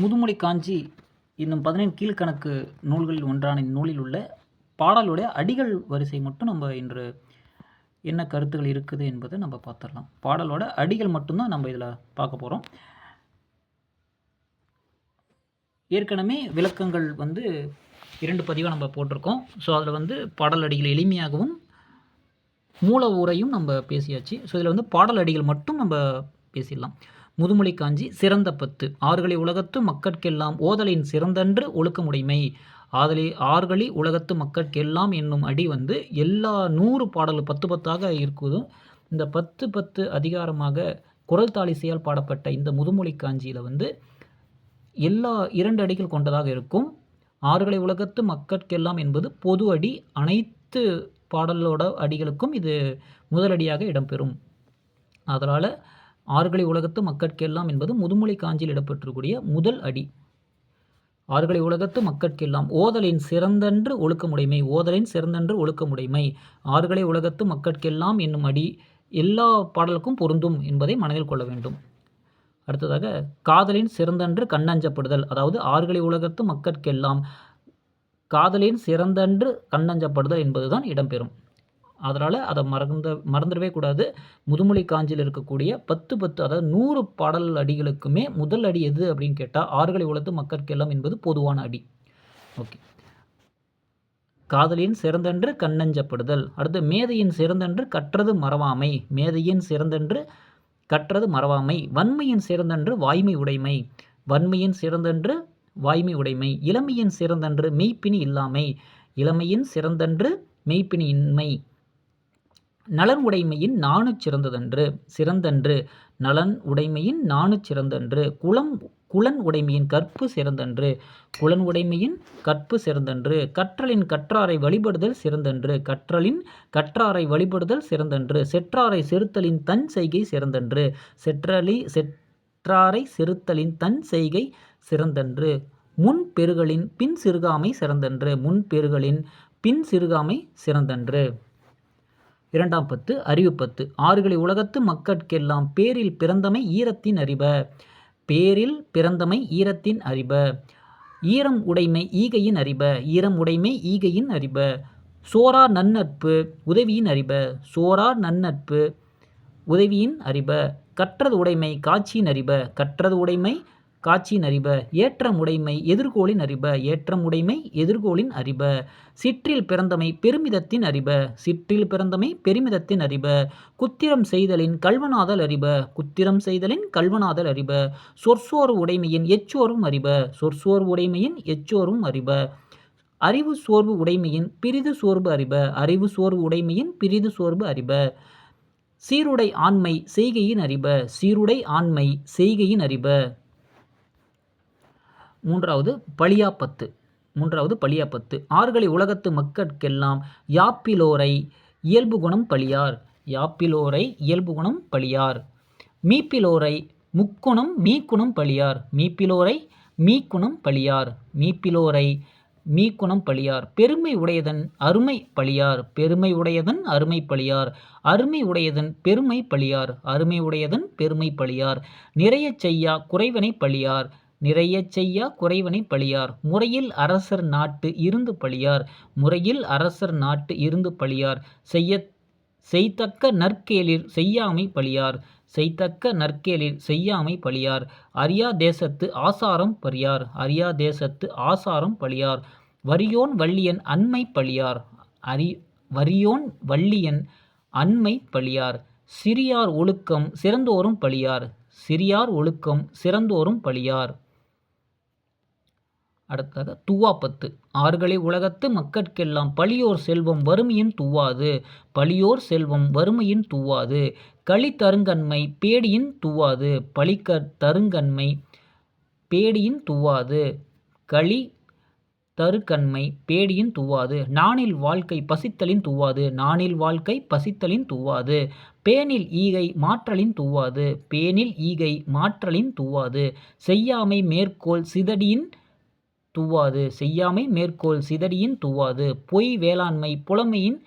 முதுமொழி காஞ்சி இன்னும் பதினேழு கீழ்க்கணக்கு நூல்களில் ஒன்றான இந்நூலில் உள்ள பாடலுடைய அடிகள் வரிசை மட்டும் நம்ம இன்று என்ன கருத்துகள் இருக்குது என்பதை நம்ம பார்த்துடலாம். பாடலோட அடிகள் மட்டும்தான் நம்ம இதில் பார்க்க போகிறோம் ஏற்கனவே விளக்கங்கள் வந்து இரண்டு பதிவாக நம்ம போட்டிருக்கோம். ஸோ அதில் வந்து பாடல் அடிகள் எளிமையாகவும் மூல உரையும் நம்ம பேசியாச்சு. ஸோ இதில் வந்து பாடல் அடிகள் மட்டும் நம்ம பேசிடலாம். முதுமொழி காஞ்சி சிறந்த பத்து. ஆறுகளை உலகத்து மக்கட்கெல்லாம் ஓதலின் சிறந்தன்று ஒழுக்கமுடைமை ஆதலி ஆறுகளி உலகத்து மக்கட்கெல்லாம் என்னும் அடி வந்து எல்லா நூறு பாடல் பத்து பத்தாக இருக்குதும் இந்த பத்து பத்து அதிகாரமாக குரல் தாளிசையால் பாடப்பட்ட இந்த முதுமொழி காஞ்சியில் வந்து எல்லா இரண்டு அடிகள் கொண்டதாக இருக்கும். ஆறுகளை உலகத்து மக்கட்கெல்லாம் என்பது பொது அடி அனைத்து பாடலோட அடிகளுக்கும் இது முதலடியாக இடம்பெறும். அதனால் ஆறுகளை உலகத்து மக்கட்கெல்லாம் என்பது முதுமொழி காஞ்சியில் இடம்பெற்றக்கூடிய முதல் அடி. ஆறுகளை உலகத்து மக்கட்கெல்லாம் ஓதலின் சிறந்தன்று ஒழுக்கமுடைமை ஓதலின் சிறந்தன்று ஒழுக்கமுடைமை. ஆறுகளை உலகத்து மக்கட்கெல்லாம் என்னும் அடி எல்லா பாடலுக்கும் பொருந்தும் என்பதை மனதில் கொள்ள வேண்டும். அடுத்ததாக காதலின் சிறந்தன்று கண்ணஞ்சப்படுதல் அதாவது ஆறுகளை உலகத்து மக்கட்கெல்லாம் காதலின் சிறந்தன்று கண்ணஞ்சப்படுதல் என்பதுதான் இடம்பெறும். அதனால் அதை மறந்த மறந்துடவே கூடாது. முதுமொழி காஞ்சியில் இருக்கக்கூடிய பத்து பத்து அதாவது நூறு பாடல் அடிகளுக்குமே முதல் அடி எது அப்படின்னு கேட்டால் ஆறுகளை உலகத்து மக்கட்கெல்லாம் என்பது பொதுவான அடி. ஓகே. காதலின் சிறந்தன்று கண்ணஞ்சப்படுதல். அடுத்து மேதையின் சிறந்தன்று கற்றது மறவாமை. மேதையின் சிறந்தன்று கற்றது மறவாமை. வன்மையின் சிறந்தன்று வாய்மை உடைமை. வன்மையின் சிறந்தன்று வாய்மை உடைமை. இளமையின் சிறந்தன்று மெய்ப்பினி இல்லாமை. இளமையின் சிறந்தன்று மெய்ப்பினி இன்மை. நலன் உடைமையின் நாணு சிறந்ததன்று சிறந்தன்று நலன் உடைமையின் நாணு சிறந்தன்று குளம் குலன் உடைமையின் கற்பு சிறந்தன்று குலன் உடைமையின் கற்பு சிறந்தன்று கற்றலின் கற்றாரை வழிபடுதல் சிறந்தன்று கற்றலின் கற்றாரை வழிபடுதல் சிறந்தன்று செற்றாரை செருத்தலின் தன் செய்கை சிறந்தன்று செற்றலி செற்றாரை செருத்தலின் தன் செய்கை சிறந்தன்று முன் பெருகளின் பின் சிறுகாமை சிறந்தன்று முன் பெருகளின் பின் சிறுகாமை சிறந்தன்று. இரண்டாம் பத்து அறிவு பத்து. ஆறுகளை உலகத்து மக்கட்கெல்லாம் பேரில் பிறந்தமை ஈரத்தின் அறிப. பேரில் பிறந்தமை ஈரத்தின் அறிப. ஈரம் உடைமை ஈகையின் அறிப. ஈரம் உடைமை ஈகையின் அறிப. சோரா நன்னட்பு உதவியின் அறிப. சோரா நன்னட்பு உதவியின் அறிப. கற்றது உடைமை காட்சியின் அறிப. கற்றது உடைமை காட்சியின் அறிப ஏற்றம் உடைமை எதிர்கோளின் அறிப ஏற்றம் உடைமை எதிர்கோளின் அறிப. சிற்றில் பிறந்தமை பெருமிதத்தின் அறிப சிற்றில் பிறந்தமை பெருமிதத்தின் அறிப. குத்திரம் செய்தலின் கல்வனாதல் அறிப குத்திரம் செய்தலின் கல்வனாதல் அறிப. சொற்சோர் உடைமையின் எச்சோரும் அறிப சொற்சோர் உடைமையின் எச்சோரும் அறிப. அறிவு சோர்வு உடைமையின் பிரிது சோர்வு அறிப அறிவு சோர்வு உடைமையின் பிரிது சோர்வு அறிப. சீருடை ஆண்மை செய்கையின் அறிப சீருடை ஆண்மை செய்கையின் அறிப. மூன்றாவது பழியாப்பத்து மூன்றாவது பழியாப்பத்து. ஆறுகளை உலகத்து மக்கட்கெல்லாம் யாப்பிலோரை இயல்பு குணம் பழியார். யாப்பிலோரை இயல்பு குணம் பழியார். மீப்பிலோரை முக்குணம் மீக்குணம் பழியார். மீப்பிலோரை மீக்குணம் பழியார். மீப்பிலோரை மீக்குணம் பழியார். பெருமை உடையதன் அருமை பழியார். பெருமை உடையதன் அருமை பழியார். அருமை உடையதன் பெருமை பழியார். அருமை உடையதன் பெருமை பழியார். நிறைய செய்யா குறைவனை பழியார். நிறைய செய்யா குறைவனை பழியார். முறையில் அரசர் நாட்டு இருந்து பழியார். முறையில் அரசர் நாட்டு இருந்து பழியார். செய்ய செய்தக்க நற்கேளிர் செய்யாமை பழியார். செய்தக்க நற்கேலிர் செய்யாமை பழியார். அரியா தேசத்து ஆசாரம் பழியார் அரியா தேசத்து ஆசாரம் பழியார். வரியோன் வள்ளியன் அண்மை பழியார். அரி வரியோன் வள்ளியன் அண்மை பழியார். சிறியார் ஒழுக்கம் சிறந்தோறும் பழியார். சிறியார் ஒழுக்கம் சிறந்தோறும் பழியார். அடுத்ததாக துவாப்பத்து ஆறுகளை உலகத்து மக்கட்கெல்லாம் பழியோர் செல்வம் வறுமையின் துவாது. பழியோர் செல்வம் வறுமையின் துவாது. களி தருங்கன்மை பேடியின் துவாது. பழிக்க தருங்கன்மை பேடியின் துவாது. களி தருக்கண்மை பேடியின் துவாது. நானில் வாழ்க்கை பசித்தலின் துவாது. நானில் வாழ்க்கை பசித்தலின் துவாது. பேனில் ஈகை மாற்றலின் துவாது. பேனில் ஈகை மாற்றலின் துவாது. செய்யாமை மேற்கோள் சிதடியின் துவாது. செய்யாமை மேற்கோள் சிதறியின் துவாது. பொய் வேளாண்மை புலமையின்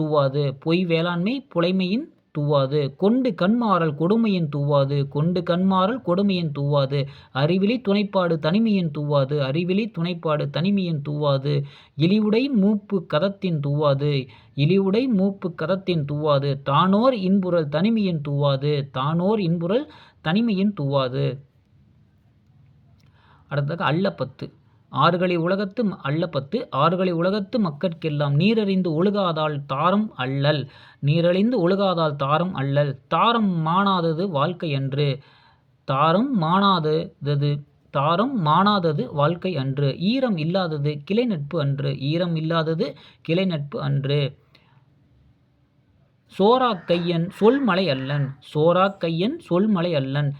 துவாது. பொய் வேளாண்மை புலைமையின் தூவாது. கொண்டு கண்மாறல் கொடுமையின் தூவாது. கொண்டு கண்மாறல் கொடுமையின் தூவாது. அறிவிலி துணைப்பாடு தனிமையின் தூவாது. அறிவிலி துணைப்பாடு தனிமையின் தூவாது. இழிவுடை மூப்பு கதத்தின் தூவாது. இழிவுடை மூப்பு கதத்தின் தூவாது. தானோர் இன்புறல் தனிமையின் தூவாது. தானோர் இன்புறல் தனிமையின் தூவாது. அடுத்ததாக அல்லப்பத்து ஆறுகளை உலகத்து அல்லப்பத்து ஆறுகளை உலகத்து மக்கட்கெல்லாம் நீரறிந்து ஒழுகாதால் தாரம் அல்லல். நீரழிந்து ஒழுகாதால் தாரம் அல்லல். தாரம் மானாதது வாழ்க்கை அன்று. தாரம் மானாதது தாரம் மானாதது வாழ்க்கை அன்று. ஈரம் இல்லாதது கிளை நட்பு அன்று. ஈரம் இல்லாதது கிளை நட்பு அன்று. சோரா கையன் சொல்மலை அல்லன். சோரா கையன் சொல்மலை அல்லன்.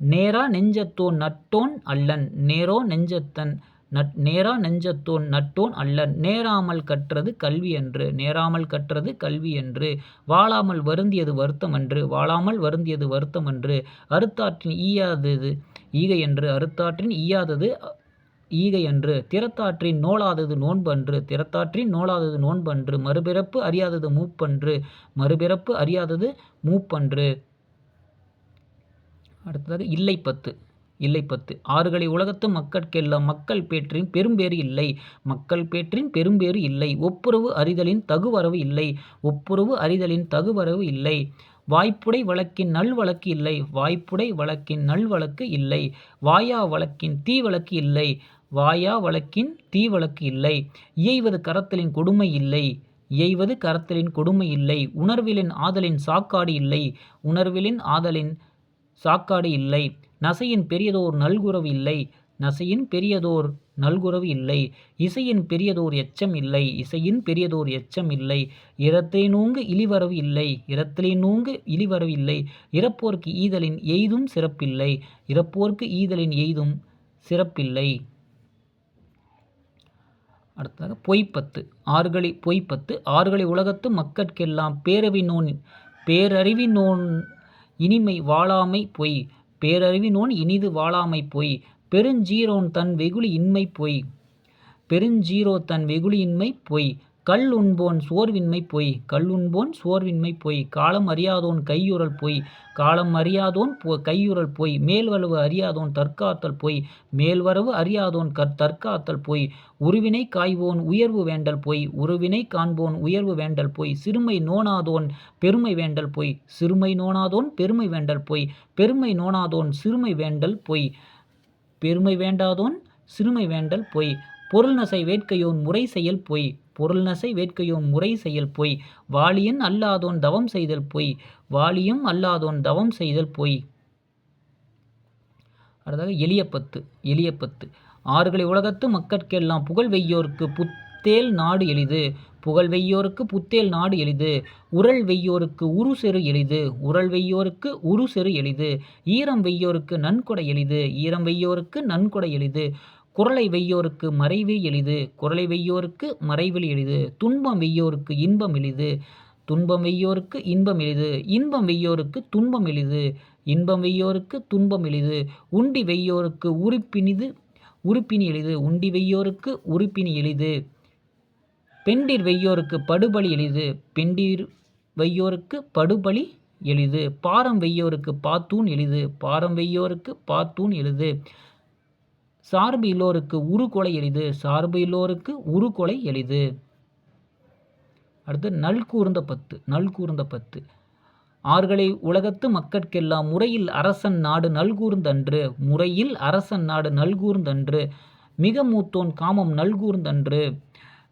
நேரா நெஞ்சத்தோன் நட்டோன் அல்லன். நேரோ நெஞ்சத்தன். நட் நேரா நெஞ்சத்தோன் நட்டோன் அல்ல நேராமல் கற்றது கல்வி என்று நேராமல் கற்றது கல்வி என்று வாழாமல் வருந்தியது வருத்தம் அன்று வாழாமல் வருந்தியது வருத்தம் அன்று அறுத்தாற்றின் ஈயாதது ஈகை என்று அறுத்தாற்றின் ஈயாதது ஈகை என்று திறத்தாற்றின் நோளாதது நோன்பன்று திறத்தாற்றின் நோளாதது நோன்பன்று மறுபிறப்பு அறியாதது மூப்பன்று மறுபிறப்பு அறியாதது மூப்பன்று. அடுத்ததாக இல்லை பத்து. இல்லை பத்து. ஆறுகளை உலகத்து மக்கட்கெல்லாம் மக்கள் பேற்றின் பெரும்பேறு இல்லை. மக்கள் பேற்றின் பெரும்பேறு இல்லை. ஒப்புரவு அறிதலின் தகுவரவு இல்லை. ஒப்புரவு அறிதலின் தகுவரவு இல்லை. வாய்ப்புடை வழக்கின் நல் வழக்கு இல்லை. வாய்ப்புடை வழக்கின் நல் வழக்கு இல்லை. வாயா வழக்கின் தீ வழக்கு இல்லை. வாயா வழக்கின் தீ வழக்கு இல்லை. இயைவது கரத்தலின் கொடுமை இல்லை. இயைவது கரத்தலின் கொடுமை இல்லை. உணர்விலின் ஆதலின் சாக்காடு இல்லை. உணர்விலின் ஆதலின் சாக்காடு இல்லை. நசையின் பெரியதோர் நல்குறவு இல்லை. நசையின் பெரியதோர் நல்குறவு இல்லை. இசையின் பெரியதோர் எச்சம் இல்லை. இசையின் பெரியதோர் எச்சம் இல்லை. இரத்திலே நூங்கு இழிவரவு இல்லை. இரத்திலே நூங்கு இழிவரவு இல்லை. இறப்போர்க்கு ஈதலின் எய்தும் சிறப்பில்லை. இறப்போர்க்கு ஈதலின் எய்தும் சிறப்பில்லை. அடுத்ததாக பொய்ப்பத்து. ஆறுகளி பொய்ப்பத்து. ஆறுகளை உலகத்து மக்கட்கெல்லாம் பேரவினோன் பேரறிவினோன் இனிமை வாழாமை பொய். பேரறிவினோன் இனிது வாழாமை பொய். பெருஞ்சீரோன் தன் வெகுளி இன்மை பொய். பெருஞ்சீரோ தன் வெகுளி இன்மை பொய். கல் உண்போன் சோர்வின்மை பொய். கல் உண்போன் சோர்வின்மை பொய். காலம் அறியாதோன் கையுறல் பொய். காலம் அறியாதோன் பொ கையுறல் பொய். மேல்வரவு அறியாதோன் தற்காத்தல் பொய். மேல்வரவு அறியாதோன் கற் தற்காத்தல் பொய். உருவினை காய்வோன் உயர்வு வேண்டல் பொய். உருவினை காண்போன் உயர்வு வேண்டல் பொய். சிறுமை நோனாதோன் பெருமை வேண்டல் பொய். சிறுமை நோனாதோன் பெருமை வேண்டல் பொய். பெருமை நோனாதோன் சிறுமை வேண்டல் பொய். பெருமை வேண்டாதோன் சிறுமை வேண்டல் பொய். பொருள் நசை வேட்கையோன் முறை செயல் பொய். பொருள் நசை வேட்கையோன் முறை செயல் பொய். வாலியன் அல்லாதோன் தவம் செய்தல் பொய். வாலியும் அல்லாதோன் தவம் செய்தல் பொய். அடுத்ததாக எளியப்பத்து எளியப்பத்து. ஆறுகளை உலகத்து மக்கட்கெல்லாம் புகழ் வெய்யோருக்கு புத்தேல் நாடு எளிது. புகழ் வெய்யோருக்கு புத்தேல் நாடு எளிது. உரல் வெய்யோருக்கு உரு செரு எளிது. உரல் வெய்யோருக்கு உரு செரு எளிது. ஈரம் வெய்யோருக்கு நன்கொடை எளிது. ஈரம் வெய்யோருக்கு நன்கொடை எளிது. குரலை வெய்யோருக்கு மறைவே எளிது குரலை வெய்யோருக்கு மறைவில் எளிது துன்பம் வெய்யோருக்கு இன்பம் எளிது துன்பம் வெய்யோருக்கு இன்பம் எளிது இன்பம் வெய்யோருக்கு துன்பம் எளிது இன்பம் வெய்யோருக்கு துன்பம் எளிது உண்டி வெய்யோருக்கு உறுப்பினிது உறுப்பினி எளிது உண்டி வெய்யோருக்கு உறுப்பினி எளிது. பெண்டிர் வெய்யோருக்கு படுபலி எளிது பெண்டிர் வெய்யோருக்கு படுபலி எளிது. பாரம் வெய்யோருக்கு பாத்தூன் எளிது பாரம் வெய்யோருக்கு பாத்தூன் எளிது. சார்பு இல்லோருக்கு உரு கொலை எளிது சார்பு இல்லோருக்கு உரு கொலை எளிது. அடுத்து நல் கூர்ந்த பத்து நல் கூர்ந்த பத்து. ஆறுகளை உலகத்து மக்கட்கெல்லாம் முறையில் அரசன் நாடு நல்கூர்ந்தன்று முறையில் அரசன் நாடு நல்கூர்ந்தன்று மிக மூத்தோன் காமம் நல்கூர்ந்தன்று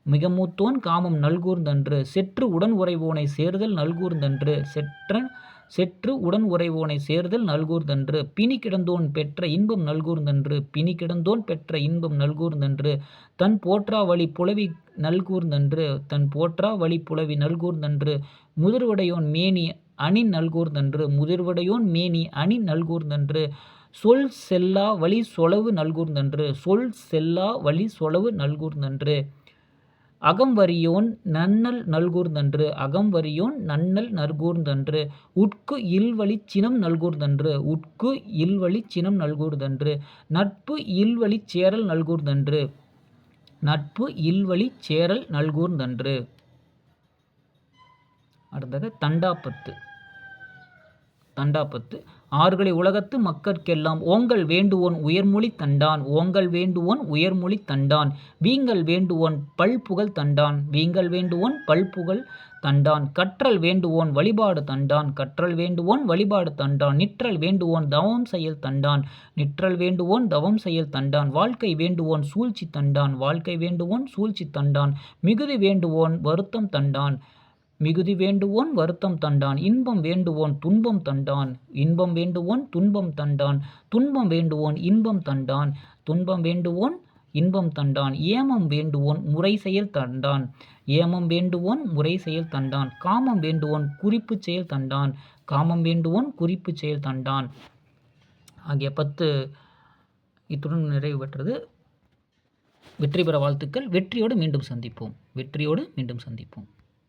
மிக மூத்தோன் காமம் நல்கூர்ந்தன்று செற்று உடன் உறைவோனை சேர்தல் நல்கூர்ந்தன்று செற்றன் செற்று உடன் உறைவோனை சேர்தல் நல்கூர்ந்தன்று. பிணி கிடந்தோன் பெற்ற இன்பம் நல்கூர்ந்தன்று. பிணி கிடந்தோன் பெற்ற இன்பம் நல்கூர்ந்தன்று. தன் போற்றா வழி புலவி நல்கூர்ந்தன்று. தன் போற்றா வழி புலவி நல்கூர்ந்தன்று. முதிர்வடையோன் மேனி அணி நல்கூர்ந்தன்று. முதிர்வடையோன் மேனி அணி நல்கூர்ந்தன்று. சொல் செல்லா வழி சொலவு நல்கூர்ந்தன்று. சொல் செல்லா வழி சொலவு நல்கூர்ந்தன்று. அகம்வரியோன் நன்னல் நல்கூர்ந்தன்று அகம்வரியோன் நன்னல் நல்கூர்ந்தன்று உட்கு இல்வழிச் சினம் நல்கூர்ந்தன்று உட்கு இல்வழிச் சினம் நல்கூர்ந்தன்று நட்பு இல்வழிச் சேரல் நல்கூர்ந்தன்று நட்பு இல்வழிச் சேரல் நல்கூர்ந்தன்று. அடுத்தது தண்டாப்பத்து தண்டாபத்து. ஆறுகளை உலகத்து மக்கட்கெல்லாம் ஓங்கள் வேண்டுவோன் உயர்மொழி தண்டான் ஓங்கள் வேண்டுவோன் உயர்மொழி தண்டான் வீங்கள் வேண்டுவோன் பல்புகழ் தண்டான் வீங்கள் வேண்டுவோன் பல்புகழ் தண்டான் கற்றல் வேண்டுவோன் வழிபாடு தண்டான் கற்றல் வேண்டுவோன் வழிபாடு தண்டான் நிற்றல் வேண்டுவோன் தவம் செயல் தண்டான் நிற்றல் வேண்டுவோன் தவம் செயல் தண்டான் வாழ்க்கை வேண்டுவோன் சூழ்ச்சி தண்டான் வாழ்க்கை வேண்டுவோன் சூழ்ச்சி தண்டான் மிகுதி வேண்டுவோன் வருத்தம் தண்டான் மிகுதி வேண்டுவோன் வருத்தம் தண்டான் இன்பம் வேண்டுவோன் துன்பம் தண்டான் இன்பம் வேண்டுவோன் துன்பம் தண்டான் துன்பம் வேண்டுவோன் இன்பம் தண்டான் துன்பம் வேண்டுவோன் இன்பம் தண்டான் ஏமம் வேண்டுவோன் முறை செயல் தண்டான் ஏமம் வேண்டுவோன் முறை செயல் தண்டான் காமம் வேண்டுவோன் குறிப்பு செயல் தண்டான் காமம் வேண்டுவோன் குறிப்பு செயல் தண்டான். ஆகிய பத்து இத்துடன் நிறைவு பெற்றது. வெற்றி பெற வாழ்த்துக்கள். வெற்றியோடு மீண்டும் சந்திப்போம். வெற்றியோடு மீண்டும் சந்திப்போம்.